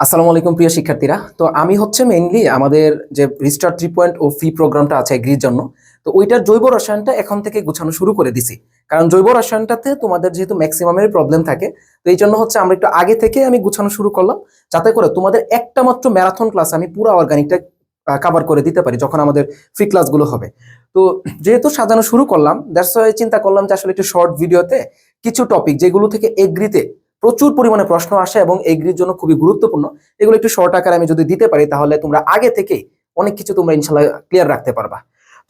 আসসালামু আলাইকুম প্রিয় শিক্ষার্থীরা। তো আমি হচ্ছে মেইনলি আমাদের যে রিস্টার থ্রি পয়েন্ট ও ফি প্রোগ্রামটা আছে এগ্রির জন্য, তো ওইটার জৈব রসায়নটা এখন থেকে গুছানো শুরু করে দিছি। কারণ জৈব রসায়নটাতে তোমাদের যেহেতু ম্যাক্সিমামের প্রবলেম থাকে, তো এই জন্য হচ্ছে আমরা একটু আগে থেকে আমি গুছানো শুরু করলাম, যাতে করে তোমাদের একটা মাত্র ম্যারাথন ক্লাস আমি পুরো অর্গানিকটা কাভার করে দিতে পারি যখন আমাদের ফ্রি ক্লাসগুলো হবে। তো যেহেতু সাজানো শুরু করলাম দ্যাটস চিন্তা করলাম যে আসলে একটু শর্ট ভিডিওতে কিছু টপিক যেগুলো থেকে এগ্রিতে প্রচুর পরিমাণে প্রশ্ন আসে এবং এগ্রির জন্য খুবই গুরুত্বপূর্ণ। এগুলো একটু শর্ট আকারে আমি যদি দিতে পারি, তাহলে তোমরা আগে থেকে অনেক কিছু তোমরা ইনশাল্লাহ ক্লিয়ার রাখতে পারবা।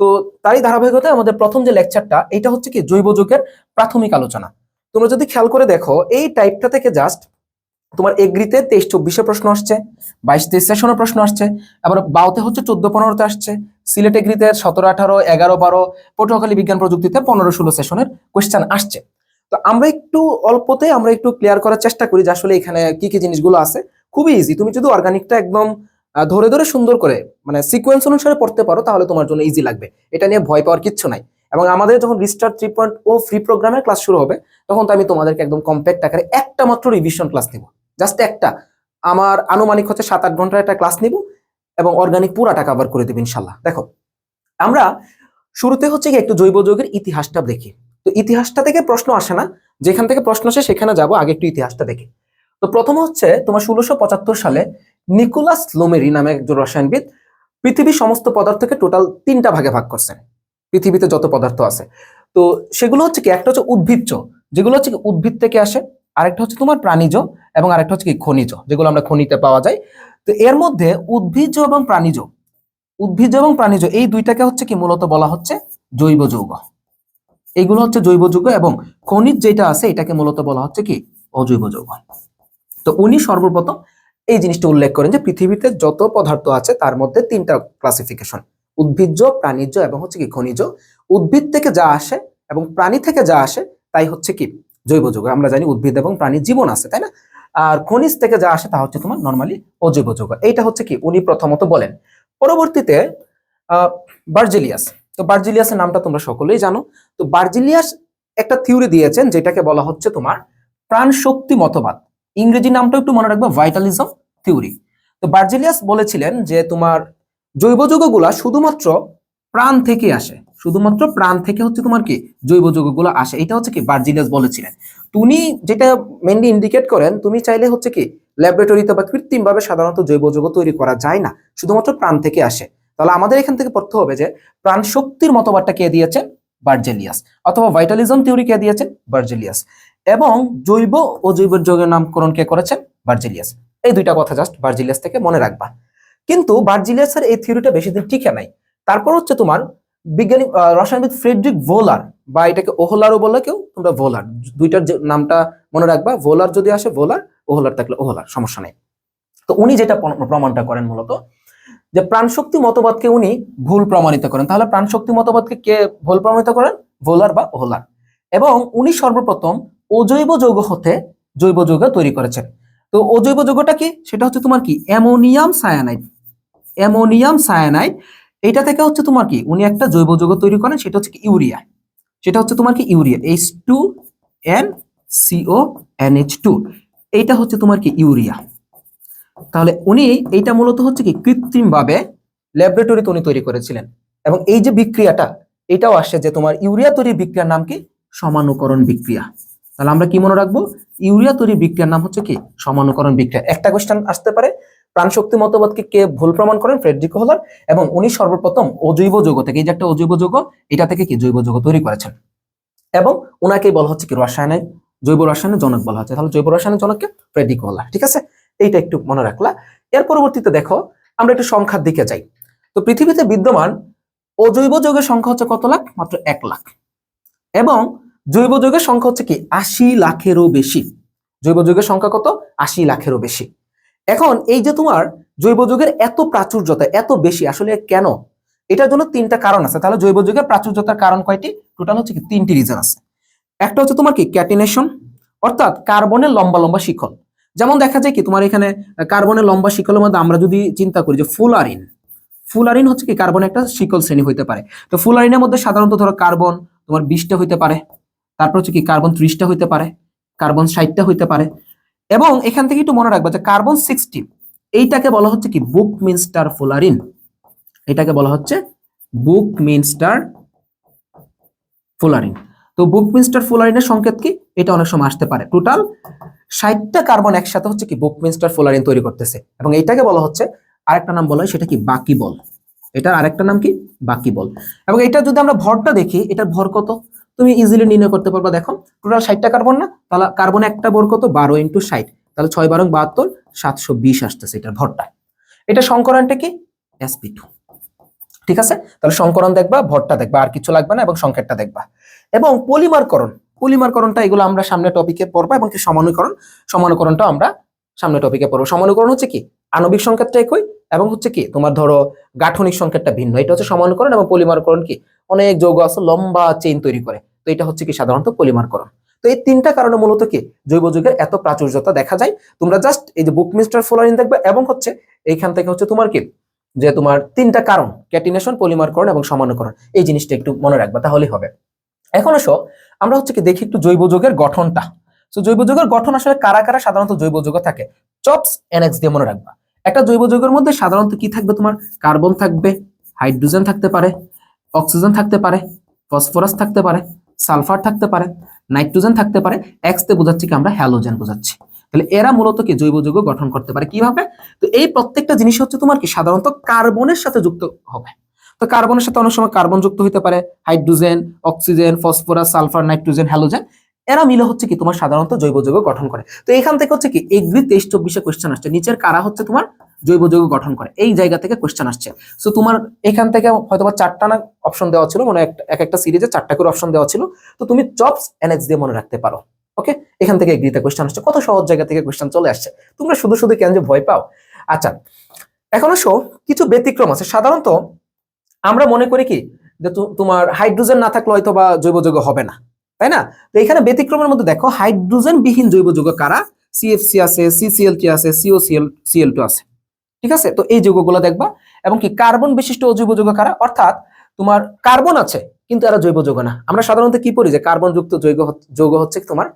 তো তারই ধারাবাহিকতায় আমাদের প্রথম যে লেকচারটা এটা হচ্ছে কি জৈব যুগের প্রাথমিক আলোচনা। তোমরা যদি খেয়াল করে দেখো, এই টাইপটা থেকে জাস্ট তোমার এগ্রিতে তেইশ, চব্বিশে প্রশ্ন আসছে, বাইশ, তেইশ সেশনের প্রশ্ন আসছে, আবার বাউতে হচ্ছে চোদ্দ, পনেরোতে আসছে। সিলেট এগ্রিতে সতেরো, আঠারো, এগারো, বারো, পটুয়াখালী বিজ্ঞান প্রযুক্তিতে পনেরো, ষোলো সেশনের কোয়েশ্চেন আসছে। তো আমরা একটু অল্পতে আমরা একটু ক্লিয়ার করার চেষ্টা করি যে আসলে এখানে কি কি জিনিসগুলো আছে। খুবই ইজি তুমি যদি অর্গানিকটা একদম ধরে ধরে সুন্দর করে মানে সিকোয়েন্স অনুসারে পড়তে পারো, তাহলে তোমার জন্য ইজি লাগবে। এটা নিয়ে ভয় পাওয়ার কিচ্ছু নাই। এবং আমাদের যখন রিস্টার থ্রি পয়েন্ট ও ফ্রি প্রোগ্রামের ক্লাস শুরু হবে, তখন তো আমি তোমাদেরকে একদম কম্প্যাক্ট আকারে একটা মাত্র রিভিশন ক্লাস নিব। জাস্ট একটা। আমার আনুমানিক হচ্ছে সাত আট ঘণ্টার একটা ক্লাস নিব এবং অর্গানিক পুরাটা কভার করে দেবে ইনশাল্লাহ। দেখো, আমরা শুরুতে হচ্ছে কি একটু জৈব যৌগের ইতিহাসটা দেখি। তো ইতিহাসটা থেকে প্রশ্ন আসে না। যেখান থেকে প্রশ্ন আসে সেখানে যাব, আগে একটু ইতিহাসটা দেখি। তো প্রথম হচ্ছে তোমার ষোলোশো সালে নিকোলাস লোমেরি নামে একজন রসায়নবিদ পৃথিবীর সমস্ত পদার্থকে টোটাল তিনটা ভাগে ভাগ করছেন। পৃথিবীতে যত পদার্থ আছে। তো সেগুলো হচ্ছে কি, একটা হচ্ছে উদ্ভিজ্জ, যেগুলো হচ্ছে কি উদ্ভিদ থেকে আসে, আরেকটা হচ্ছে তোমার প্রাণীজ এবং আরেকটা হচ্ছে কি খনিজ, যেগুলো আমরা খনিতে পাওয়া যায়। তো এর মধ্যে উদ্ভিজ্জ এবং প্রাণীজ, উদ্ভিজ্জ এবং প্রাণীজ, এই দুইটাকে হচ্ছে কি মূলত বলা হচ্ছে জৈব যৌগ এইগুলো হচ্ছে জৈব যৌগ এবং খনিজ যেটা আছে, এটাকে মূলত বলা হচ্ছে কি? অজৈব যৌগ। তো উনি সর্বপ্রথম এই জিনিসটা উল্লেখ করেন যে পৃথিবীতে যত পদার্থ আছে, তার মধ্যে তিনটা ক্লাসিফিকেশন উদ্ভিজ্জ প্রাণীজ এবং হচ্ছে কি খনিজ। উদ্ভিদ থেকে যা আসে এবং প্রাণী থেকে যা আসে, তাই হচ্ছে কি? জৈব যৌগ। আমরা জানি উদ্ভিদ এবং প্রাণীর জীবন আছে, তাই না? আর খনিজ থেকে যা আসে, তা হচ্ছে তোমার নর্মালি অজৈব যৌগ। এইটা হচ্ছে কি? উনি প্রথমত বলেন। পরবর্তীতে, আহ, বার্জেলিয়াস তো বার্জিলিয়াসের নামটা তোমরা সকলেই জানো। তো বার্জিলিয়াস একটা থিওরি দিয়েছেন, যেটাকে বলা হচ্ছে তোমার প্রাণ শক্তি মতবাদ। ইংরেজি নামটা একটু মনে রাখবে ভাইটালিজম থিওরি তো বার্জিলিয়াস বলেছিলেন যে তোমার জৈব যৌগগুলা শুধুমাত্র প্রাণ থেকে আসে। শুধুমাত্র প্রাণ থেকে হচ্ছে তোমার কি? জৈব যৌগগুলো আসে। এটা হচ্ছে কি বার্জিলিয়াস বলেছিলেন। তুমি যেটা মেনলি ইন্ডিকেট করেন, তুমি চাইলে হচ্ছে কি ল্যাবরেটরিতে বা কৃত্রিমভাবে সাধারণত জৈব যৌগ তৈরি করা যায় না। শুধুমাত্র প্রাণ থেকে আসে। তাহলে আমাদের এখান থেকে পড়তে হবে যে প্রাণ শক্তির মতবাদটা কে দিয়েছেন বার্জেলিয়াস। অথবা ভাইটালিজম থিওরি কে দিয়েছেন বার্জেলিয়াস। এবং জৈব ও জৈব যৌগের নামকরণ কে করেছেন বার্জেলিয়াস। এই দুইটা কথা জাস্ট বার্জিলিয়াস থেকে মনে রাখবা। কিন্তু বার্জিলিয়াসের এই থিওরিটা বেশি দিন টিকে নাই। তারপর হচ্ছে তোমার বিজ্ঞানী রসায়নবিদ ফ্রেডরিক ভোলার, বা এটাকে ওহলারও বলে কেউ, তোমরা ভোলার। দুইটার যে নামটা মনে রাখবা, ভোলার যদি আসে, ভোলার, ওহলার থাকলে ওহলার, সমস্যা নেই। তো উনি যেটা প্রমাণটা করেন মূলত যে প্রাণশক্তি মতবাদকে উনি ভুল প্রমাণিত করেন। তাহলে প্রাণশক্তি মতবাদকে কে ভুল প্রমাণিত করেন? ভোলার বা ওহলার এবং উনি সর্বপ্রথম অজৈব যৌগ হতে জৈব যৌগ তৈরি করেছেন। তো অজৈব যৌগটা কি? সেটা হচ্ছে তোমার কি? Ammonium cyanide. অ্যামোনিয়াম সায়ানাইড এটা থেকে হচ্ছে তোমার কি? উনি একটা জৈব যৌগ তৈরি করেন, সেটা হচ্ছে কি? ইউরিয়া। সেটা হচ্ছে তোমার কি? Urea. H two N CO N two এইটা হচ্ছে তোমার কি? ইউরিয়া। তাহলে উনি এইটা মূলত হচ্ছে কি কৃত্রিম ভাবে ল্যাবরেটরিতে উনি তৈরি করেছিলেন। এবং এই যে বিক্রিয়াটা, এটাও আসে যে তোমার ইউরিয়া তৈরির বিক্রিয়ার নাম কি? সমানুকরণ বিক্রিয়া। তাহলে আমরা কি মনে রাখব? ইউরিয়া তৈরির বিক্রিয়ার নাম হচ্ছে কি? সমানুকরণ বিক্রিয়া। একটা কোশ্চেন আসতে পারে, প্রাণশক্তি মতবাদকে কে ভুল প্রমাণ করেন? Friedrich Wöhler. এবং উনি সর্বপ্রথম অজৈব যৌগ থেকে, এই যে একটা অজৈব যৌগ, এটা থেকে কি জৈব যৌগ তৈরি করেছেন? এবং ওনাকেই বলা হচ্ছে কি? রসায়নের জৈব রসায়নের জনক বলা হচ্ছে। তাহলে জৈব রসায়নের জনককে ফ্রেডরিক হোলার। ঠিক আছে? এইটা একটু মনে রাখলা। এর পরবর্তীতে দেখো, আমরা একটু সংখ্যার দিকে যাই। তো পৃথিবীতে বিদ্যমান অজৈব যৌগের সংখ্যা হচ্ছে কত লাখ? মাত্র এক লাখ। এবং জৈব যৌগের সংখ্যা হচ্ছে কি? আশি লাখেরও বেশি। জৈব যৌগের সংখ্যা কত? আশি লাখেরও বেশি। এখন এই যে তোমার জৈব যৌগের এত প্রাচুর্যতা, এত বেশি, আসলে কেন? এটার জন্য তিনটা কারণ আছে। তাহলে জৈব যৌগের প্রাচুর্যতার কারণ কয়টি? টোটাল হচ্ছে কি তিনটি রিজন আছে। একটা হচ্ছে তোমার কি? ক্যাটিনেশন, অর্থাৎ কার্বনের লম্বা লম্বা শিকল যেমন দেখা যায় কি, তোমার এখানে কার্বনের লম্বা শিকলের মধ্যে আমরা যদি চিন্তা করি যে ফুলারিন ফুলারিন হচ্ছে কি কার্বন একটা শিকল শ্রেণি হইতে পারে। তো ফুলারিনের মধ্যে সাধারণত ধরো কার্বন তোমার বিশটা হইতে পারে, তারপর হচ্ছে কি কার্বন ত্রিশটা হইতে পারে, কার্বন ষাটটা হইতে পারে। এবং এখান থেকে একটু মনে রাখবা যে কার্বন সিক্সটি, এইটাকে বলা হচ্ছে কি বুক মিনস্টার ফুলারিন। এটাকে বলা হচ্ছে বুক মিনস্টার ফুলারিন। তো বুক মিনস্টার ফুলারিনের সংকেত কি? এটা অনেক সময় আসতে পারে। টোটাল ষাটটা কার্বন একসাথে হচ্ছে কি বুক মিনস্টার ফুলারিন তৈরি করতেছে। এবং এইটাকে বলা হচ্ছে আরেকটা নাম বলা হয়, সেটা কি বাকি বল। এটার আরেকটা নাম কি বাকি বল। এবং এটা যদি আমরা ভরটা দেখি, এটার ভর কত? তুমি ইজিলি নির্ণয় করতে পারবা, দেখো টোটাল ষাটটা কার্বন না? তাহলে কার্বন একটা ভর কত? বারো ইন্টু ষাট। তাহলে ছয় বারো বাহাত্তর, সাতশো বিশ আসতেছে এটার ভরটা। এটা সংকরণটা কি? এসপি টু ঠিক আছে? তাহলে সংকরণ দেখবা, ভরটা দেখবা, আর কিছু লাগবে না, এবং সংকেতটা দেখবা। এবং পলিমারকরণ। পলিমারকরণটা, এগুলো আমরা সামনে টপিকে পড়ব এবং কি সমানুকরণ সমানুকরণটা আমরা সামনে টপিকে পড়ব। সমানুকরণ হচ্ছে কি? আণবিক সংকেতটা একই এবং হচ্ছে কি? তোমার ধরো গাঠনিক সংকেতটা ভিন্ন। এটা হচ্ছে সমানুকরণ এবং পলিমারকরণ কি? অনেক যৌগ আছে, লম্বা চেইন তৈরি করে। তো এটা হচ্ছে কি? সাধারণত পলিমারকরণ। তো এই তিনটা কারণে মূলত কি? জৈব যুগের এত প্রাচুর্যতা দেখা যায়। তোমরা জাস্ট এই যে বুকমিস্টার ফ্লোরিন দেখবে এবং হচ্ছে এইখান থেকে হচ্ছে তোমার কি? যে তোমার তিনটা কারণ ক্যাটিনেশন পলিমারকরণ এবং সমানুকরণ। এই জিনিসটা একটু মনে রাখবা, তাহলেই হবে। এখন আসো আমরা হচ্ছে কি দেখি একটু জৈব যৌগের গঠনটা। তো জৈব যৌগের গঠন আসলে কারা কারা সাধারণত জৈব যৌগ থাকে? চপস, এনএক্স দিয়ে মনে রাখবা। একটা জৈব যৌগের মধ্যে সাধারণত কি থাকবে তোমার? কার্বন থাকবে, হাইড্রোজেন থাকতে পারে, অক্সিজেন থাকতে পারে, ফসফরাস থাকতে পারে, সালফার থাকতে পারে, নাইট্রোজেন থাকতে পারে এক্স তে বোঝাচ্ছি কি আমরা হ্যালোজেন বোঝাচ্ছি। তাহলে এরা মূলত কি জৈব যৌগ গঠন করতে পারে? কীভাবে? তো এই প্রত্যেকটা জিনিস হচ্ছে তোমার কি সাধারণত কার্বনের সাথে যুক্ত হবে। তো কার্বনের সাথে অনেক সময় কার্বন যুক্ত হতে পারে, hydrogen, oxygen, phosphorus, sulphur, nitrogen, halogen, এরা মিলে হচ্ছে কি তোমার সাধারণত জৈব যৌগ গঠন করে। তো এখান থেকে হচ্ছে কি এগ্রি তেইশ চব্বিশে কোয়েশ্চেন আসছে, নিচের কারা হচ্ছে তোমার জৈব যৌগ গঠন করে? এই জায়গা থেকে কোয়েশ্চেন আসছে। সো তোমার এখান থেকে হয়তো বা চারটা না অপশন দেওয়া ছিল মানে এক একটা সিরিজে চারটা করে অপশন দেওয়া ছিল। তো তুমি জবস এনএক্স দিয়ে মনে রাখতে পারো। ওকে এখান থেকে এগ্রিতে কোয়েশ্চেন আসছে। কত সহজ জায়গা থেকে কোয়েশ্চেন চলে আসছে। তোমরা শুধু শুধু কেন যে ভয় পাও? আচ্ছা এখন আসো কিছু ব্যতিক্রম আছে। সাধারণত আমরা মনে করি কি? যে তোমার হাইড্রোজেন না থাকলে হয়তো বা জৈব যৌগ হবে না, তাই না? তো এখানে ব্যতিক্রমের মধ্যে দেখো হাইড্রোজেন বিহীন জৈব যৌগ কারা? সিএফসি আছে সিসিএল থ্রি আছে সিওসিএল সিএল টু আছে, ঠিক আছে? তো এই যৌগগুলো দেখবা। এবং কি, কার্বন বিশিষ্ট অজৈব যৌগ কারা? অর্থাৎ তোমার কার্বন আছে, কিন্তু এরা জৈব যৌগ না। আমরা সাধারণত কি পড়ি? যে কার্বন যুক্ত জৈব যৌগ হচ্ছে তোমার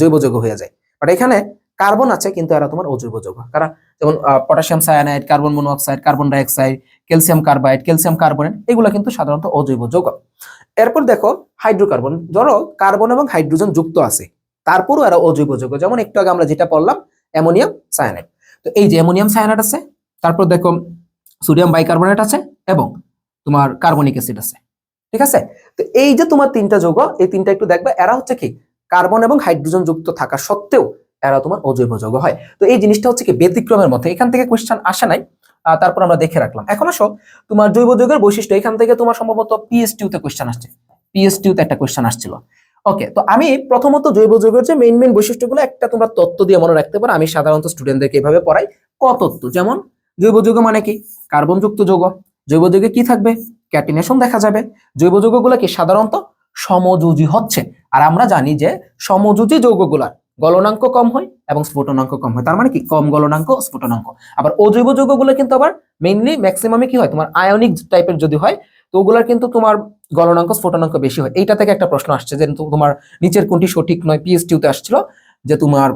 জৈব যৌগ হয়ে যায়। বাট এখানে কার্বন আছে, কিন্তু এরা তোমার অজৈব যৌগ। কারা? যেমন potassium cyanide carbon monoxide carbon dioxide calcium carbide, calcium carbonate, এগুলো কিন্তু সাধারণত অজৈব যৌগ। এরপর দেখো হাইড্রোকার্বন, ধরো কার্বন এবং হাইড্রোজেন যুক্ত আছে, তারপরও এরা অজৈব যৌগ। যেমন একটু আগে আমরা যেটা পড়লাম, অ্যামোনিয়াম সায়ানাইড। তো এই যে অ্যামোনিয়াম সায়ানাইড আছে, তারপর দেখো সোডিয়াম বাইকার্বনেট আছে এবং তোমার কার্বনিক অ্যাসিড আছে, ঠিক আছে? তো এই যে তোমার তিনটা যৌগ, এই তিনটা একটু দেখবে, এরা হচ্ছে কি কার্বন এবং হাইড্রোজেন যুক্ত থাকা সত্ত্বেও এরা তোমার অজৈব যৌগ হয়। তো এই জিনিসটা হচ্ছে কি ব্যতিক্রমের মধ্যে এখান থেকে কোয়েশ্চেন আসে নাই। তারপর আমরা দেখে রাখলাম। এখন আসো, তোমার জৈব যৌগের বৈশিষ্ট্য, এখান থেকে তোমার সম্ভবত পিএসটিউ তে কোয়েশ্চেন আসছে। পিএসটিউ তে একটা কোয়েশ্চেন আসছিল। ওকে তো আমি প্রথমত জৈব যৌগের যে মেইন মেইন বৈশিষ্ট্যগুলো, একটা তোমরা তত্ত্ব দিয়ে মনে রাখতে পারো। আমি সাধারণত স্টুডেন্টদেরকে এভাবে পড়াই। ক তত্ত্ব? যেমন, জৈব যৌগ মানে কি? কার্বন যুক্ত যৌগ। জৈব যৌগে কি থাকবে? ক্যাটিনেশন দেখা যাবে। জৈব যৌগগুলো কি সাধারণত সমযোজী হচ্ছে। আর আমরা জানি যে সমযোজী যৌগগুলার গলনাঙ্ক কম হয় এবং স্ফুটনাঙ্ক কম হয়। তার মানে কি? কম গলনাঙ্ক, স্ফুটনাঙ্ক। আবার অজৈব যৌগগুলো কিন্তু আবার মেইনলি ম্যাক্সিমামে কি হয়? তোমার আয়নিক টাইপের যদি হয়, তো ওগুলার কিন্তু তোমার গলনাঙ্ক, স্ফুটনাঙ্ক বেশি হয়। এইটা থেকে একটা প্রশ্ন আসছে যে তোমার নিচের কোনটি সঠিক নয়? পিএসটিউতে আসছিল যে তোমার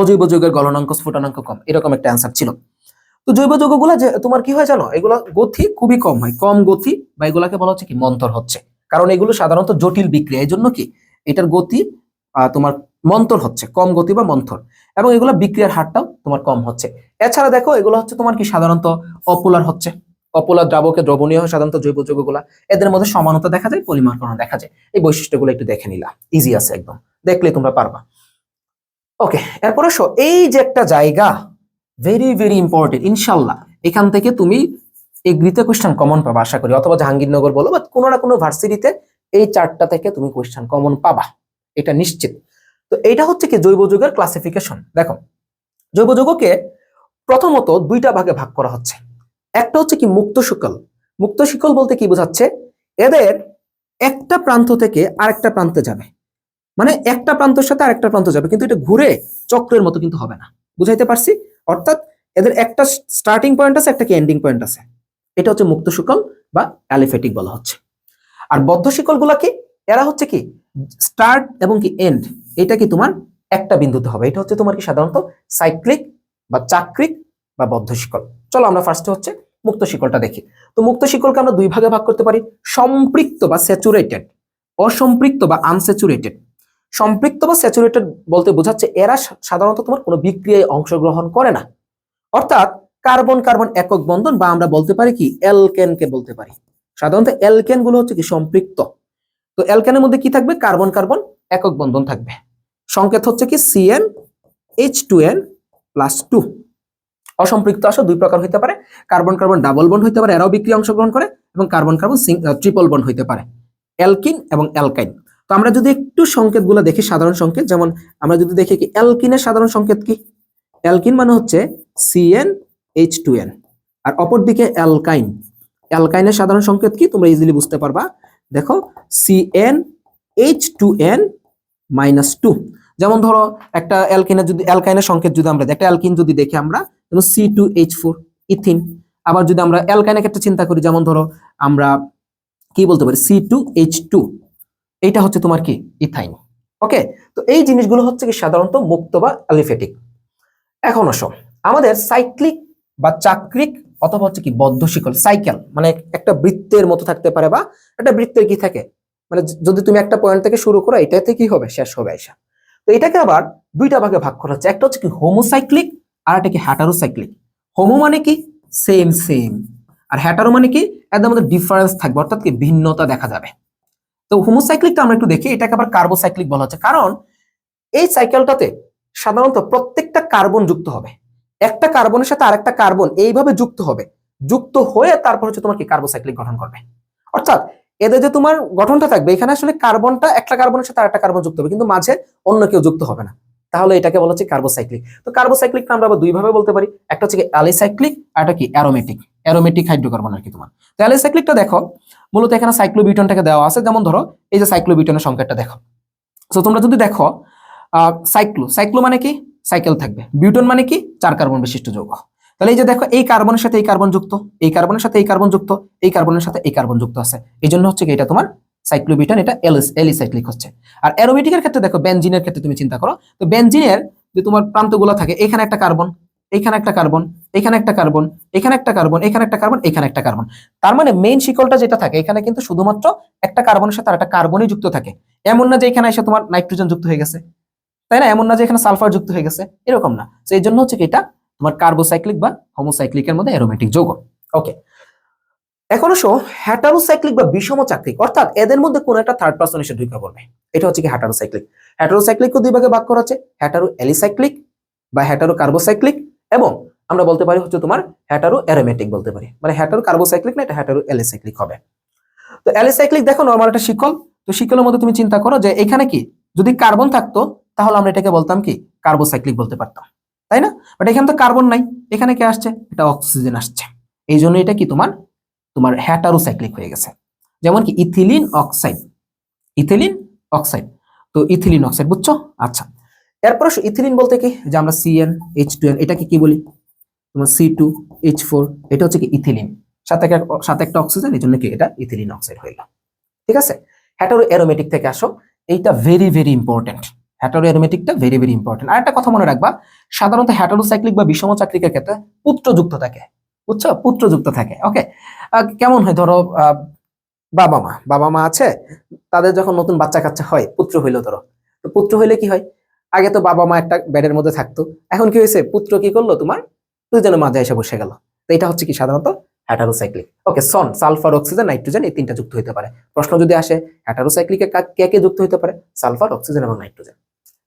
অজৈব যৌগের গলনাঙ্ক, স্ফুটনাঙ্ক কম। এরকম একটা অ্যান্সার ছিল। তো জৈব যৌগগুলো যে তোমার কি হয় জানো? এগুলো গতি খুবই কম হয়। কম গতি বা এগুলাকে বলা হচ্ছে কি? মন্তর হচ্ছে। কারণ এগুলো সাধারণত জটিল বিক্রিয়া। এই জন্য কি? এটার গতি তোমার মন্তর হচ্ছে, কম গতি বা মন্থর এবং এগুলো বিক্রিয়ার হারটাও তোমার কম হচ্ছে। এছাড়া দেখো, এগুলো হচ্ছে তোমার কি সাধারণত অপোলার হচ্ছে। অপোলার দ্রাবকে দ্রবণীয় সাধারণত জৈব যৌগগুলা। এদের মধ্যে সমানতা দেখা যায় পরিমার্করণ দেখা যায়। এই বৈশিষ্ট্যগুলো একটু দেখে নিলাম ইজি আছে একদম। দেখলে তোমরা পারবা। ওকে এরপরে এই যে একটা জায়গা ভেরি ভেরি ইম্পর্টেন্ট ইনশাল্লাহ। এখান থেকে তুমি এই এগ্রিতে কোয়েশ্চেন কমন পাবা, আশা করি। অথবা জাহাঙ্গীরনগর বলো বা কোনো না কোনো ভার্সিটিতে এই চারটা থেকে তুমি কোয়েশ্চেন কমন পাবা। এটা নিশ্চিত। তো এটা হচ্ছে কি জৈব যৌগের ক্লাসিফিকেশন দেখো, জৈব যৌগকে প্রথমত দুইটা ভাগে ভাগ করা হচ্ছে। একটা হচ্ছে কি মুক্ত শিকল। মুক্ত শিকল বলতে কি বোঝাচ্ছে? এদের একটা প্রান্ত থেকে আরেকটা প্রান্তে যাবে। মানে একটা প্রান্তের সাথে আরেকটা প্রান্ত যাবে, কিন্তু এটা ঘুরে চক্রের মতো কিন্তু হবে না। বুঝাইতে পারছি? অর্থাৎ এদের একটা স্টার্টিং পয়েন্ট আছে, একটা কি এন্ডিং পয়েন্ট আছে। এটা হচ্ছে মুক্ত শিকল বা অ্যালিফেটিক বলা হচ্ছে। আর বদ্ধ শিকলগুলা কি? এরা হচ্ছে কি স্টার্ট এবং কি এন্ড, এটা কি তোমার একটা বিন্দুতে হবে। এটা হচ্ছে তোমার কি সাধারণত সাইক্লিক বা চাক্রিক বা বদ্ধ শিকল। চলো আমরা ফার্স্টে হচ্ছে মুক্ত শিকলটা দেখি। তো মুক্ত শিকলকে আমরা দুই ভাগে ভাগ করতে পারি। সম্পৃক্ত বা স্যাচুরেটেড অসম্পৃক্ত বা আনস্যাচুরেটেড সম্পৃক্ত বা স্যাচুরেটেড বলতে বোঝাচ্ছে এরা সাধারণত তোমার কোনো বিক্রিয়ায় অংশগ্রহণ করে না। অর্থাৎ কার্বন কার্বন একক বন্ধন বা আমরা বলতে পারি কি অ্যালকেনকে বলতে পারি। সাধারণত অ্যালকেনগুলো হচ্ছে কি সম্পৃক্ত। তো অ্যালকানের মধ্যে কি থাকবে? কার্বন কার্বন একক বন্ধন থাকবে। সংকেত হচ্ছে কি? CN H two N plus two অসম্পৃক্ত আসো, দুই প্রকার হইতে পারে। কার্বন কার্বন ডাবল বন্ড হইতে পারে এরাও বিক্রিয়া অংশগ্রহণ করে এবং কার্বন কার্বন ট্রিপল বন্ড হইতে পারে। অ্যালকিন এবং অ্যালকাইন। তো আমরা যদি একটু সংকেতগুলো দেখি, সাধারণ সংকেত, যেমন আমরা যদি দেখি কি, অ্যালকিনের সাধারণ সংকেত কি? অ্যালকিন মানে হচ্ছে সিএন এইচ টু এন আর অপরদিকে অ্যালকাইন। অ্যালকাইনের সাধারণ সংকেত কি? তোমরা ইজিলি বুঝতে পারবা। দেখো C N H two N minus two যেমন ধরো, একটা অ্যালকিনের যদি, অ্যালকাইনের সংকেত যদি আমরা, একটা অ্যালকিন যদি দেখি আমরা C two H four ethene. আবার যদি আমরা অ্যালকাইনের ক্ষেত্রে চিন্তা করি, যেমন ধরো, আমরা কি বলতে পারি? সি টু এইচ টু এইটা হচ্ছে তোমার কি? ইথাইন। ওকে? তো এই জিনিসগুলো হচ্ছে কি সাধারণত মুক্ত বা অ্যালিফেটিক এখন আসো। আমাদের সাইক্লিক বা চাক্রিক অথবা হচ্ছে কি বদ্ধ শিকল সাইকেল মানে একটা বৃত্তের মতো থাকতে পারে বা একটা বৃত্তের কি থাকে? মানে যদি তুমি একটা পয়েন্ট থেকে শুরু করো, এটাতে কি হবে? শেষ হবে আইসা তো এটাকে আবার দুইটা ভাগে ভাগ করা হচ্ছে। একটা হচ্ছে কি হোমোসাইক্লিক আর একটা কি হ্যাটারোসাইক্লিক হোমো মানে কি? সেম সেম আর হ্যাটারো মানে কি? এদের মধ্যে ডিফারেন্স থাকবে, অর্থাৎ কি ভিন্নতা দেখা যাবে। তো হোমোসাইক্লিকটা আমরা একটু দেখি, এটাকে আবার কার্বোসাইক্লিক বলা হচ্ছে। কারণ এই সাইকেলটাতে সাধারণত প্রত্যেকটা কার্বন যুক্ত হবে। একটা কার্বনের সাথে আরেকটা কার্বন এইভাবে যুক্ত হবে। যুক্ত হয়ে তারপর হচ্ছে তোমার কি কার্বোসাইক্লিক গঠন করবে। অর্থাৎ এদের যে তোমার গঠনটা থাকবে, এখানে আসলে কার্বনটা একটা কার্বনের সাথে আরেকটা কার্বন যুক্ত হবে, কিন্তু মাঝে অন্য কেউ যুক্ত হবে না। তাহলে এটাকে বলা হচ্ছে কার্বোসাইক্লিক। তো কার্বোসাইক্লিকটা আমরা আবার দুই ভাবে বলতে পারি। একটা হচ্ছে অ্যালিসাইক্লিক আর একটা কি অ্যারোমেটিক। অ্যারোমেটিক হাইড্রোকার্বন আর কি তোমার। তো অ্যালিসাইক্লিকটা দেখো, মূলত এখানে সাইক্লোবিউটনটাকে দেওয়া আছে। যেমন ধরো, এই যে সাইক্লোবিউটনের সংকেতটা দেখো। তো তোমরা যদি দেখো সাইক্লো সাইক্লো মানে কি? সাইকেল থাকবে। বিউটন মানে কি? চার কার্বন বিশিষ্ট যৌগ। তাহলে এই যে দেখো, এই কার্বনের সাথে এই কার্বন যুক্ত, এই কার্বনের সাথে এই কার্বন যুক্ত, এই কার্বনের সাথে এই কার্বন যুক্ত আছে। এই জন্য হচ্ছে কি, এটা তোমার সাইক্লোবিউটন এটা এলিস এলিসাইক্লিক হচ্ছে। আর অ্যারোমেটিকের ক্ষেত্রে দেখো বেনজিনের ক্ষেত্রে তুমি চিন্তা করো, তো বেনজিনের যে তোমার প্রান্তগুলো থাকে, এখানে একটা কার্বন এখানে একটা কার্বন এখানে একটা কার্বন এখানে একটা কার্বন এখানে একটা কার্বন এখানে একটা কার্বন তার মানে মেইন শিকলটা যেটা থাকে, এখানে কিন্তু শুধুমাত্র একটা কার্বনের সাথে আর একটা কার্বনই যুক্ত থাকে। এমন না যে এখানে এসে তোমার নাইট্রোজেন যুক্ত হয়ে গেছে। তাই না? এমন না যে এখানে সালফার যুক্ত হয়ে গেছে। এরকম না। তো এই জন্য হচ্ছে কি এটা? তোমার কার্বোসাইক্লিক বা হোমোসাইক্লিকের মধ্যে অ্যারোমেটিক যৌগ ওকে এখন আসো হ্যাটারোসাইক্লিক বা বিষম চাকরিক অর্থাৎ এদের মধ্যে কোন একটা থার্ড পার্সন এসে ঢুকে পড়বে। এটা হচ্ছে কি হ্যাটারোসাইক্লিক হ্যাটারোসাইক্লিকও দুই ভাগে ভাগ করা আছে হ্যাটারো অ্যালিসাইক্লিক বা হ্যাটারো কার্বোসাইক্লিক এবং আমরা বলতে পারি হচ্ছে তোমার হ্যাটারো অ্যারোমেটিক বলতে পারি। মানে হ্যাটারো কার্বোসাইক্লিক না, এটা হ্যাটারো অ্যালিসাইক্লিক হবে। তো অ্যালিসাইক্লিক দেখো নর্মাল একটা শিকল। তো শিকলের মধ্যে তুমি চিন্তা করো যে এখানে কি? যদি কার্বন থাকতো তাহলে আমরা এটাকে বলতাম কি? কার্বোসাইক্লিক বলতে পারতাম, তাই না? বাট এখানে তো কার্বন নাই, এখানে কি আসছে? এটা অক্সিজেন আসছে। এই জন্য এটা কি তোমার? তোমার হ্যাটারোসাইক্লিক হয়ে গেছে। যেমন কি ইথিলিন অক্সাইড ইথিলিন অক্সাইড তো ইথিলিন অক্সাইড বুঝছ? আচ্ছা এরপর ইথিলিন বলতে কি? যে আমরা সিএন এইচ টু এন এটাকে কি বলি? তোমার সি টু এইচ ফোর এটা হচ্ছে কি ইথিলিন সাথে সাথে একটা অক্সিজেন এই জন্য কি এটা ইথিলিন অক্সাইড গেল ঠিক আছে? হ্যাটারো অ্যারোমেটিক থেকে আসো, এইটা ভেরি ভেরি ইম্পর্টেন্ট হ্যাটারো অ্যারোমেটিকটা ভেরি ভেরি ইম্পর্টেন্ট আর একটা কথা মনে রাখবা, সাধারণত হ্যাটারোসাইক্লিক বা বিষম চাকরিকের ক্ষেত্রে পুত্রযুক্ত থাকে। বুঝছ? পুত্রযুক্ত থাকে। ওকে কেমন হয়? ধরো বাবা মা। বাবা মা আছে, তাদের যখন নতুন বাচ্চা কাচ্চা হয়, পুত্র হইল ধরো। তো পুত্র হইলে কি হয়? আগে তো বাবা মা একটা বেডের মধ্যে থাকতো। এখন কি হয়েছে? পুত্র কি করল? তোমার দুজনের মাঝে এসে বসে গেল। তো এটা হচ্ছে কি সাধারণত? হ্যাটারোসাইক্লিক। ওকে সন সালফার অক্সিজেন নাইট্রোজেন এই তিনটা যুক্ত হতে পারে। প্রশ্ন যদি আসে, হ্যাটারোসাইক্লিকে কে কে যুক্ত হতে পারে? সালফার অক্সিজেন এবং নাইট্রোজেন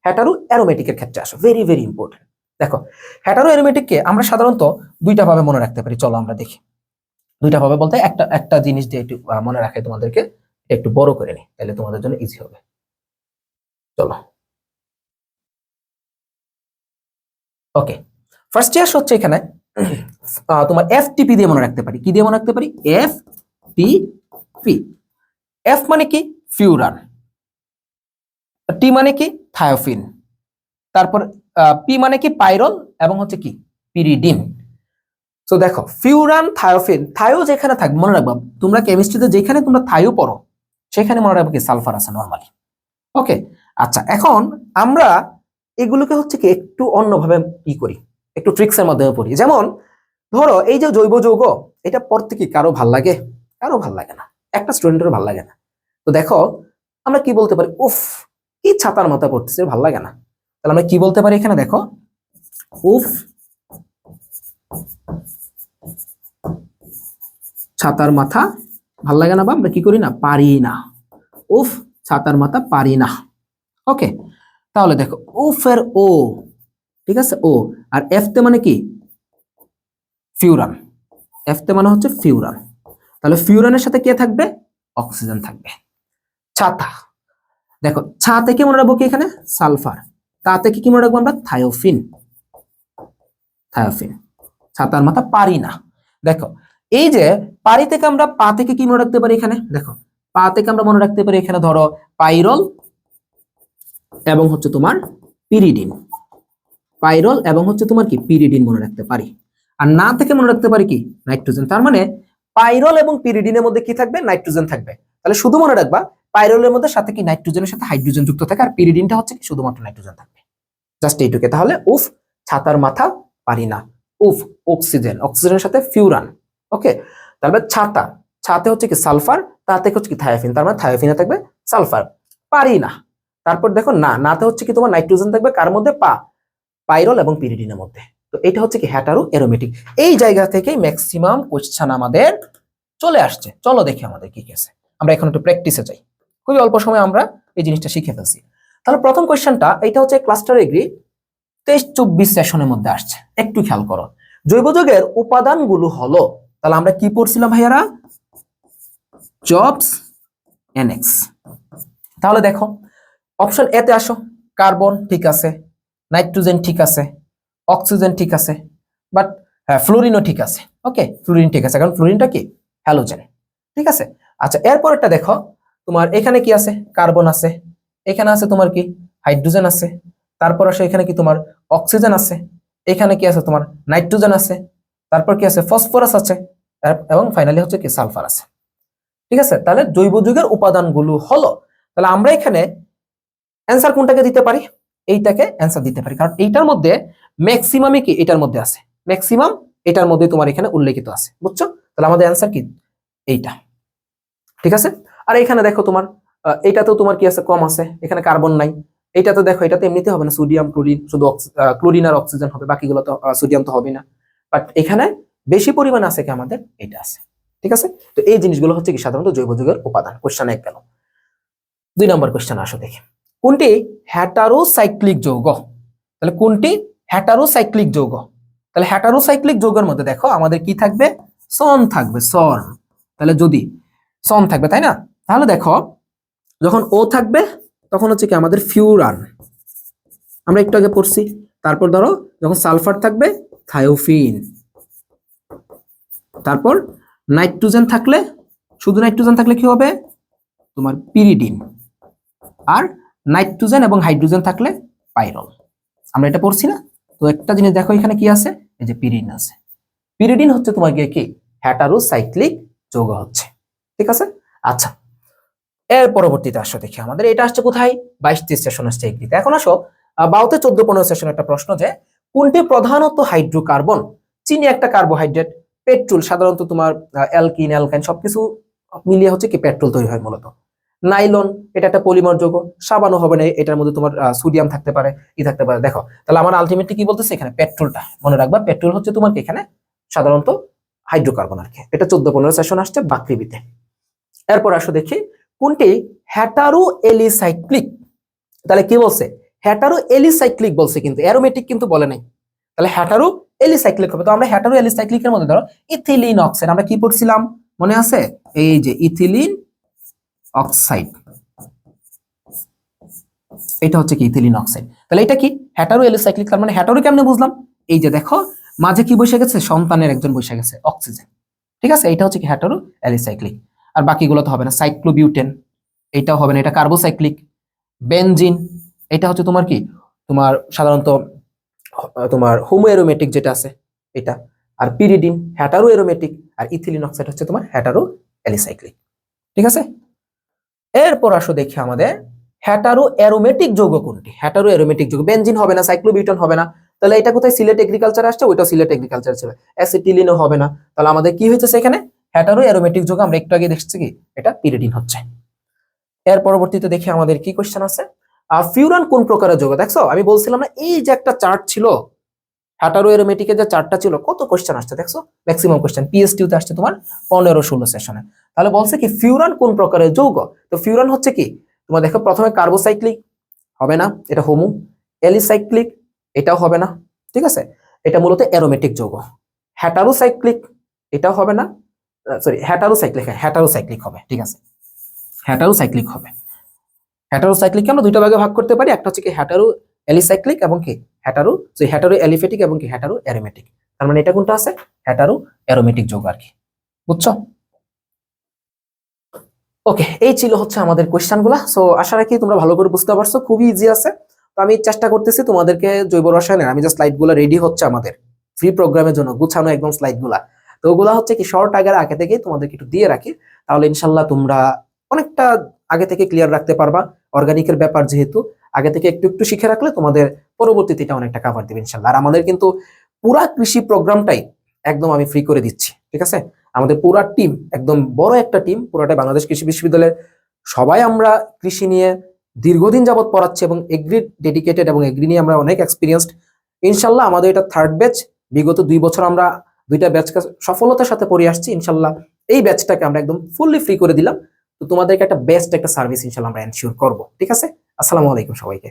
হ্যাটারো অ্যারোমেটিকের ক্ষেত্রে আসো ভেরি ভেরি ইম্পর্টেন্ট দেখো, হ্যাটারো অ্যারোমেটিককে আমরা সাধারণত দুইটা ভাবে মনে রাখতে পারি, চলো আমরা দেখি। দুইটা ভাবে বলতে একটা একটা জিনিস দিয়ে একটু মনে রাখে তোমাদেরকে, একটু বড় করে নিই, তাহলে তোমাদের জন্য ইজি হবে। চলো। ওকে ফার্স্ট ইয়ার হচ্ছে এখানে তোমার এফ টিপি দিয়ে মনে রাখতে পারি। কি দিয়ে মনে রাখতে পারি? এফ টি পি এফ মানে কি? ফিউরান টি মানে কি? থায়োফিন। তারপর পি মানে কি? পাইরল এবং হচ্ছে কি? পিরিডিন। তো দেখো, ফিউরান থায়োফিন, থায়ো যেখানে থাকবে মনে রাখবা, তোমরা কেমিস্ট্রিতে যেখানে তোমরা থায়ো পড়ো, সেখানে মনে রাখবে কি? সালফার আছে নর্মালি ওকে আচ্ছা এখন আমরা এগুলোকে হচ্ছে কি? একটু অন্যভাবে ই করি, একটু ট্রিক্সের মাধ্যমে পড়ি। যেমন, ধরো, এই যে জৈব যৌগ, এটা পড়তে কি কারও ভালো লাগে? কারও ভালো লাগে না। একটা স্টুডেন্টেরও ভালো লাগে না। তো দেখো, আমরা কি বলতে পারি? উফ কি ছাতার মাথা পড়তেছে ভালো লাগে না। তাহলে আমরা কি বলতে পারি এখানে, দেখো? উফ। ছাতার মাথা, ভালো লাগে না বা? আমরা কি করি না? পারি না। উফ, ছাতার মাথা, পারি না। ওকে, তাহলে দেখো, উফের ও, ঠিক আছে? ও, আর এফতে মানে কি? ফিউরান। এফতে মানে হচ্ছে ফিউরান। তাহলে ফিউরানের সাথে কে থাকবে? অক্সিজেন থাকবে। ছাতা। দেখো, ছা থেকে মনে রাখব কি এখানে? সালফার। তা থেকে কি মনে রাখব আমরা? থায়োফিন। থায়োফিন। ছাতার মাথা পারি না। দেখো, এই যে পারি থেকে আমরা পা থেকে কি মনে রাখতে পারি এখানে? দেখো, পা থেকে আমরা মনে রাখতে পারি এখানে ধরো পাইরল এবং হচ্ছে তোমার পিরিডিন। পাইরল এবং হচ্ছে তোমার কি? পিরিডিন মনে রাখতে পারি। আর না থেকে মনে রাখতে পারি কি? নাইট্রোজেন। তার মানে পাইরল এবং পিরিডিনের মধ্যে কি থাকবে? নাইট্রোজেন থাকবে। তাহলে শুধু মনে রাখবা পাইরলের মধ্যে সাথে কি নাইট্রোজেনের সাথে হাইড্রোজেন যুক্ত থাকে? আর পিরিডিনটা হচ্ছে কি শুধুমাত্র নাইট্রোজেন থাকবে। জাস্ট এইটুকে। তাহলে উফ, ছাতার মাথা পারি না। উফ অক্সিজেন অক্সিজেনের সাথে ফিউরান ওকে তারপরে ছাতা। ছাতে হচ্ছে কি সালফার তা থেকে হচ্ছে কি থায়োফিন তার মানে থায়োফিনে থাকবে সালফার পারি না। তারপর দেখো না, নাতে হচ্ছে কি তোমার নাইট্রোজেন থাকবে কার মধ্যে? পা। পাইরল এবং পিরিডিনের মধ্যে। তো এটা হচ্ছে কি হ্যাটারো এরোমেটিক এই জায়গা থেকেই ম্যাক্সিমাম কোশ্চেন আমাদের চলে আসছে। চলো দেখি আমাদের কি গেছে আমরা এখন একটু প্র্যাকটিসে যাই। খুবই অল্প সময় আমরা এই জিনিসটা শিখে ফেলছি। তাহলে প্রথম কোয়েশ্চেনটা এটা হচ্ছে ক্লাস্টার এগ্রি তেইশ চব্বিশ সেশনের মধ্যে আসছে। একটু খেয়াল করো। জৈব যৌগের উপাদানগুলো হলো, তাহলে আমরা কি পড়ছিলাম ভাইয়ারা? জবস এনএক্স তাহলে দেখো অপশন এতে আসো কার্বন ঠিক আছে নাইট্রোজেন ঠিক আছে অক্সিজেন ঠিক আছে বাট হ্যাঁ ফ্লোরিনও ঠিক আছে। ওকে ফ্লোরিন ঠিক আছে, কারণ ফ্লোরিনটা কি? হ্যালোজেন ঠিক আছে? আচ্ছা এরপরেরটা দেখো তোমার এখানে কি আছে? কার্বন আছে। এখানে আছে তোমার কি? হাইড্রোজেন আছে। তারপর আসে এখানে কি তোমার অক্সিজেন আছে। এখানে কি আছে তোমার নাইট্রোজেন আছে। তারপর কি আছে? ফসফরাস আছে। এবং ফাইনালি হচ্ছে কি? সালফার আছে। ঠিক আছে? তাহলে জৈব যুগের উপাদানগুলো হলো। তাহলে আমরা এখানে অ্যান্সার কোনটাকে দিতে পারি? এইটাকে অ্যান্সার দিতে পারি। কারণ এইটার মধ্যে ম্যাক্সিমামই কি? এটার মধ্যে আছে। ম্যাক্সিমাম এটার মধ্যে তোমার এখানে উল্লেখিত আছে। বুঝছ? তাহলে আমাদের অ্যান্সার কি? এইটা। ঠিক আছে? আর এখানে দেখো তোমার আহ, এইটাতেও তোমার কি আছে? কম আছে। এখানে কার্বন নাই। এইটাতে দেখো এটাতে এমনিতে হবে না সোডিয়াম ক্লোরিন শুধু ক্লোরিন আর অক্সিজেন হবে বাকিগুলো তো সোডিয়াম তো হবে না। বাট এখানে বেশি পরিমাণ আছে কি? আমাদের এটা আছে। ঠিক আছে? তো এই জিনিসগুলো হচ্ছে কি? সাধারণত জৈব যুগের উপাদান। কোশ্চেন এক গেল। দুই নম্বর কোশ্চেন আসো দেখি। কোনটি হ্যাটারোসাইক্লিক যৌগ? তাহলে কোনটি হ্যাটারোসাইক্লিক যৌগ? তাহলে হ্যাটারোসাইক্লিক যৌগের মধ্যে দেখো আমাদের কি থাকবে? সন থাকবে সন তাহলে যদি সন থাকবে তাই না? তাহলে দেখো, যখন ও থাকবে, তখন হচ্ছে কি আমাদের ফিউরান আমরা একটু আগে পড়ছি, তারপর ধরো, যখন সালফার থাকবে থায়োফিন তারপর নাইট্রোজেন থাকলে, শুধু নাইট্রোজেন থাকলে কি হবে? তোমার পিরিডিন আর নাইট্রোজেন এবং হাইড্রোজেন থাকলে পাইরল আমরা এটা পড়ছি না? তো একটা জিনিস দেখো, এখানে কি আছে? এই যে পিরিডিন আছে। পিরিডিন হচ্ছে তোমার গিয়ে কি? হ্যাটারোসাইক্লিক যৌগ হচ্ছে। ঠিক আছে? আচ্ছা এর পরবর্তীতে আসো দেখি আমাদের। এটা আসছে কোথায়? বাইশ তিরিশ সেশন আসছে এগ্রিতে। এখন আসো বারোতে চোদ্দ পনেরো সেশন একটা প্রশ্ন যে, কোনটি প্রধানত হাইড্রোকার্বন? চিনি একটা কার্বোহাইড্রেট, পেট্রোল সাধারণত তোমার অ্যালকিন, অ্যালকাইন সবকিছু মিলিয়ে হচ্ছে কি পেট্রোল তৈরি হয় মূলত। নাইলন, এটা একটা পলিমার যৌগ, সাবানও হবে না, এটার মধ্যে তোমার সোডিয়াম থাকতে পারে, ই থাকতে পারে। দেখো, তাহলে আমার আলটিমেটলি কি বলতেছে এখানে? পেট্রোলটা। মনে রাখবা, পেট্রোল হচ্ছে তোমার এখানে সাধারণত হাইড্রোকার্বন আর কি। এটা চোদ্দ পনেরো সেশন আসছে বাকৃবিতে। এরপর আসো দেখি কোনটি? হ্যাটারো এলিসাইক্লিক তাহলে কি বলছে? হ্যাটারো এলিসাইক্লিক বলছে কিন্তু, অ্যারোমেটিক কিন্তু বলে নাই। তাহলে হ্যাটারো এলিসাইক্লিক হবে। তো আমরা হ্যাটারো এলিসাইক্লিকের মধ্যে ধরো, ইথিলিন অক্সাইড, আমরা কি পড়ছিলাম? মনে আছে? এই যে ইথিলিন অক্সাইড। এটা হচ্ছে কি? Ethylene oxide. তাহলে এটা কি? হ্যাটারো এলিসাইক্লিক তার মানে হ্যাটারো কেমনে বুঝলাম? এই যে দেখো, মাঝে কি বসে গেছে? সন্তানের একজন বসে গেছে, অক্সিজেন। ঠিক আছে? এটা হচ্ছে কি হ্যাটারো এলিসাইক্লিক আর বাকিগুলো তো হবে না। সাইক্লোবিউটেন, এটাও হবে না। এটা কার্বোসাইক্লিক বেনজিন, এটা হচ্ছে তোমার কি? তোমার সাধারণত তোমার হোমো এরোমেটিক যেটা আছে, এটা। আর পিরিডিন হ্যাটারো এরোমেটিক আর ইথিলিন অক্সাইড হচ্ছে তোমার হ্যাটারো অ্যালিসাইক্লিক ঠিক আছে? এরপর আসো দেখি আমাদের হ্যাটারো অ্যারোমেটিক যৌগ কোনটি? হ্যাটারো অ্যারোমেটিক যৌগ। বেনজিন হবে না, সাইক্লোবিউটন হবে না। তাহলে এটা কোথায়? সিলেট এগ্রিকালচার আসছে ওইটা সিলেট এগ্রিকালচার ছিল অ্যাসিটিলিনও হবে না। তাহলে আমাদের কি হয়েছে সেখানে হ্যাটারো অ্যারোমেটিক যোগ আমরা একটু আগে দেখছি কি? এটা পিরিডিন হচ্ছে। এর পরবর্তীতে দেখি আমাদের কি কোশ্চেন আছে? ফিউরান কোন প্রকারের যোগ? দেখছ? আমি বলছিলাম না, এই যে একটা চার্ট ছিল, হ্যাটারো অ্যারোমেটিকের যে চার্টটা ছিল, কত কোশ্চেন আসছে, দেখছ? ম্যাক্সিমাম কোশ্চেন পিএসটিউতে আসছে তোমার পনেরো ষোলো সেশনে তাহলে বলছে কি, ফিউরান কোন প্রকারের যৌগ? তো ফিউরান হচ্ছে কি? তোমার দেখো, প্রথমে কার্বোসাইক্লিক, হবে না, এটা হোমো। এলিসাইক্লিক, এটাও হবে না, ঠিক আছে? এটা মূলত অ্যারোমেটিক যৌগ। হ্যাটারোসাইক্লিক, এটাও হবে না সরি হ্যাটারোসাইক্লিক হ্যাঁ হ্যাটারোসাইক্লিক হবে, ঠিক আছে? হ্যাটারোসাইক্লিক হবে। হ্যাটারোসাইক্লিককে আমরা দুইটা ভাগে ভাগ করতে পারি, একটা হচ্ছে কি হ্যাটারো এলিসাইক্লিক এবং কি হ্যাটারো যে হ্যাটারো এলিফেটিক এবং কি হ্যাটারো অ্যারোমেটিক তার মানে এটা কোনটা আছে? হ্যাটারো অ্যারোমেটিক যৌগ আর কি, বুঝছ? ওকে এই ছিল হচ্ছে আমাদের কোয়েশ্চেনগুলো সো আশা রাখি তোমরা ভালো করে বুঝতে পারছ খুবই ইজি আছে। তো আমি চেষ্টা করতেছি তোমাদেরকে জৈব রসায়নের, আমি যে স্লাইডগুলো রেডি হচ্ছে আমাদের ফ্রি প্রোগ্রামের জন্য, গুছানো একদম স্লাইডগুলা তো ওগুলা হচ্ছে কি শর্ট আগের আগে থেকে তোমাদেরকে একটু দিয়ে রাখি। তাহলে ইনশাল্লাহ তোমরা অনেকটা আগে থেকে ক্লিয়ার রাখতে পারবা। অর্গানিকের ব্যাপার যেহেতু, আগে থেকে একটু একটু শিখে রাখলে তোমাদের পরবর্তীতে এটা অনেকটা কাভার দেবে ইনশাল্লাহ। আর আমাদের কিন্তু পুরা কৃষি প্রোগ্রামটাই একদম আমি ফ্রি করে দিচ্ছি, ঠিক আছে? আমাদের পুরা টিম একদম বড় একটা টিম পুরাটা বাংলাদেশ কৃষি বিশ্ববিদ্যালয়ের। সবাই আমরা কৃষি নিয়ে দীর্ঘদিন যাবৎ পড়াচ্ছি এবং এগ্রি ডেডিকেটেড এবং এগ্রি নিয়ে আমরা অনেক এক্সপিরিয়েন্সড ইনশাল্লাহ আমাদের এটা থার্ড ব্যাচ বিগত দুই বছর আমরা দুইটা ব্যাচকে সফলতার সাথে পড়ে আসছি, ইনশাল্লাহ। এই ব্যাচটাকে আমরা একদম ফুললি ফ্রি করে দিলাম। তো তোমাদেরকে একটা বেস্ট একটা সার্ভিস ইনশাল্লাহ আমরা এনশিওর করব। ঠিক আছে? আসসালামু আলাইকুম সবাইকে।